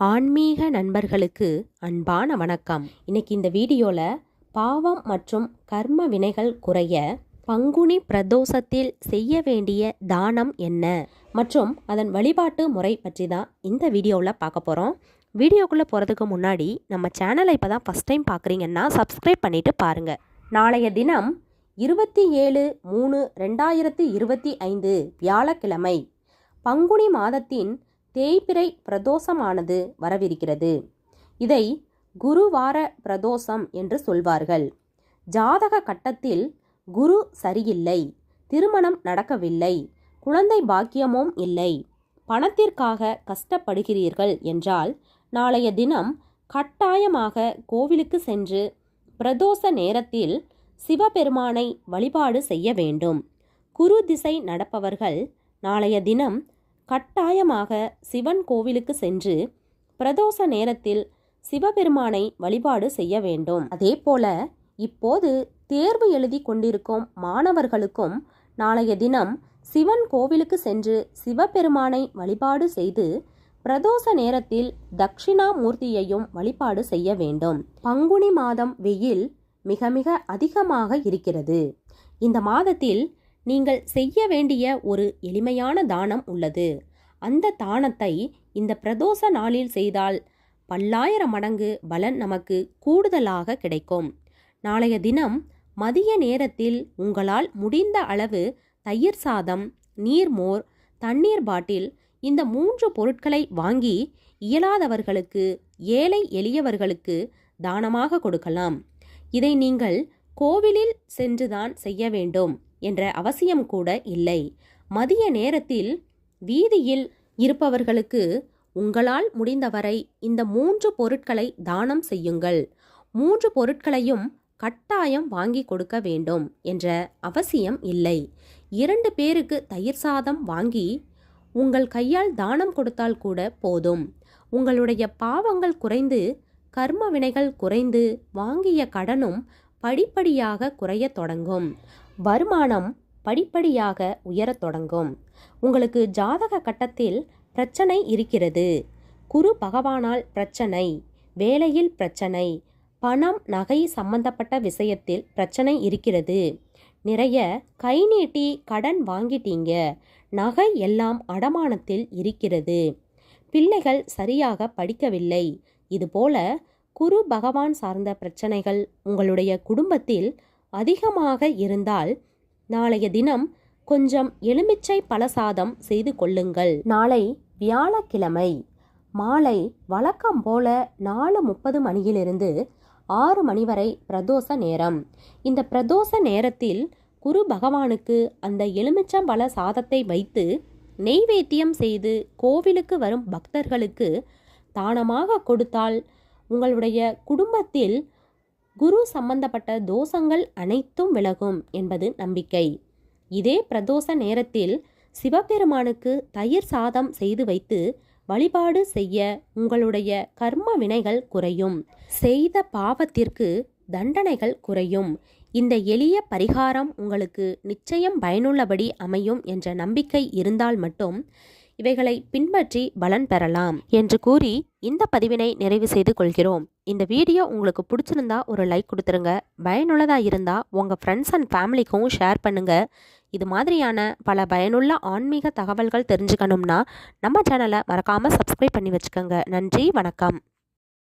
ஆன்மீக நண்பர்களுக்கு அன்பான வணக்கம். இன்னைக்கு இந்த வீடியோவில் பாவம் மற்றும் கர்ம வினைகள் குறைய பங்குனி பிரதோஷத்தில் செய்ய வேண்டிய தானம் என்ன? மற்றும் அதன் வழிபாட்டு முறை பற்றி தான் இந்த வீடியோவில் பார்க்க போகிறோம் வீடியோக்குள்ளே போகிறதுக்கு முன்னாடி நம்ம சேனலை இப்போ தான் ஃபஸ்ட் டைம் பார்க்குறீங்கன்னா சப்ஸ்கிரைப் பண்ணிவிட்டு பாருங்கள் நாளைய தினம் இருபத்தி ஏழு மூணு ரெண்டாயிரத்தி இருபத்தி ஐந்து வியாழக்கிழமை பங்குனி மாதத்தின் தேய்பிறை பிரதோஷமானது வரவிருக்கிறது. இதை குருவார பிரதோஷம் என்று சொல்வார்கள். ஜாதக கட்டத்தில் குரு சரியில்லை திருமணம் நடக்கவில்லை குழந்தை பாக்கியமும் இல்லை பணத்திற்காக கஷ்டப்படுகிறீர்கள் என்றால் நாளைய தினம் கட்டாயமாக கோவிலுக்கு சென்று பிரதோஷ நேரத்தில் சிவபெருமானை வழிபாடு செய்ய வேண்டும். குரு திசை நடப்பவர்கள் நாளைய தினம் கட்டாயமாக சிவன் கோவிலுக்கு சென்று பிரதோஷ நேரத்தில் சிவபெருமானை வழிபாடு செய்ய வேண்டும். அதே போல இப்போது தேர்வு எழுதி கொண்டிருக்கும் மாணவர்களுக்கும் நாளைய தினம் சிவன் கோவிலுக்கு சென்று சிவபெருமானை வழிபாடு செய்து பிரதோஷ நேரத்தில் தட்சிணாமூர்த்தியையும் வழிபாடு செய்ய வேண்டும். பங்குனி மாதம் வெயில் மிக மிக அதிகமாக இருக்கிறது. இந்த மாதத்தில் நீங்கள் செய்ய வேண்டிய ஒரு எளிமையான தானம் உள்ளது. அந்த தானத்தை இந்த பிரதோஷ நாளில் செய்தால் பல்லாயிரம் மடங்கு பலன் நமக்கு கூடுதலாக கிடைக்கும். நாளைய தினம் மதிய நேரத்தில் உங்களால் முடிந்த அளவு தயிர் சாதம் நீர்மோர் தண்ணீர் பாட்டில் இந்த மூன்று பொருட்களை வாங்கி இயலாதவர்களுக்கு ஏழை எளியவர்களுக்கு தானமாக கொடுக்கலாம். இதை நீங்கள் கோவிலில் சென்றுதான் செய்ய வேண்டும். என்ற அவசியம் கூட இல்லை. மதிய நேரத்தில் வீதியில் இருப்பவர்களுக்கு உங்களால் முடிந்தவரை இந்த மூன்று பொருட்களை தானம் செய்யுங்கள். மூன்று பொருட்களையும் கட்டாயம் வாங்கி கொடுக்க வேண்டும் என்ற அவசியம் இல்லை. இரண்டு பேருக்கு தயிர் சாதம் வாங்கி உங்கள் கையால் தானம் கொடுத்தால் கூட போதும். உங்களுடைய பாவங்கள் குறைந்து கர்ம வினைகள் குறைந்து வாங்கிய கடனும் படிப்படியாக குறையத் தொடங்கும். வருமானம் படிப்படியாக உயரத் தொடங்கும். உங்களுக்கு ஜாதக கட்டத்தில் பிரச்சனை இருக்கிறது. குரு பகவானால் பிரச்சனை வேலையில் பிரச்சனை பணம் நகை சம்பந்தப்பட்ட விஷயத்தில் பிரச்சனை இருக்கிறது. நிறைய கை நீட்டி கடன் வாங்கிட்டீங்க. நகை எல்லாம் அடமானத்தில் இருக்கிறது. பிள்ளைகள் சரியாக படிக்கவில்லை. இதுபோல குரு பகவான் சார்ந்த பிரச்சனைகள் உங்களுடைய குடும்பத்தில் அதிகமாக இருந்தால் நாளைய தினம் கொஞ்சம் எலுமிச்சை பழசாதம் செய்து கொள்ளுங்கள். நாளை வியாழக்கிழமை மாலை வழக்கம் போல நாலு முப்பது மணியிலிருந்து ஆறு மணி வரை பிரதோஷ நேரம். இந்த பிரதோஷ நேரத்தில் குரு பகவானுக்கு அந்த எலுமிச்சம்பழ சாதத்தை வைத்து நெய்வேத்தியம் செய்து கோவிலுக்கு வரும் பக்தர்களுக்கு தானமாக கொடுத்தால் உங்களுடைய குடும்பத்தில் குரு சம்பந்தப்பட்ட தோஷங்கள் அனைத்தும் விலகும் என்பது நம்பிக்கை. இதே பிரதோஷ நேரத்தில் சிவபெருமானுக்கு தயிர் சாதம் செய்து வைத்து வழிபாடு செய்ய உங்களுடைய கர்ம வினைகள் குறையும். செய்த பாவத்திற்கு தண்டனைகள் குறையும். இந்த எளிய பரிகாரம் உங்களுக்கு நிச்சயம் பயனுள்ளபடி அமையும் என்ற நம்பிக்கை இருந்தால் மட்டும் இவைகளை பின்பற்றி பலன் பெறலாம் என்று கூறி இந்த பதிவினை நிறைவு செய்து கொள்கிறோம். இந்த வீடியோ உங்களுக்கு பிடிச்சிருந்தா ஒரு லைக் கொடுத்துருங்க. பயனுள்ளதாக இருந்தால் உங்கள் ஃப்ரெண்ட்ஸ் அண்ட் ஃபேமிலிக்கும் ஷேர் பண்ணுங்கள் இது மாதிரியான பல பயனுள்ள ஆன்மீக தகவல்கள் தெரிஞ்சுக்கணும்னா நம்ம சேனலை மறக்காமல் சப்ஸ்கிரைப் பண்ணி வச்சுக்கோங்க. நன்றி வணக்கம்.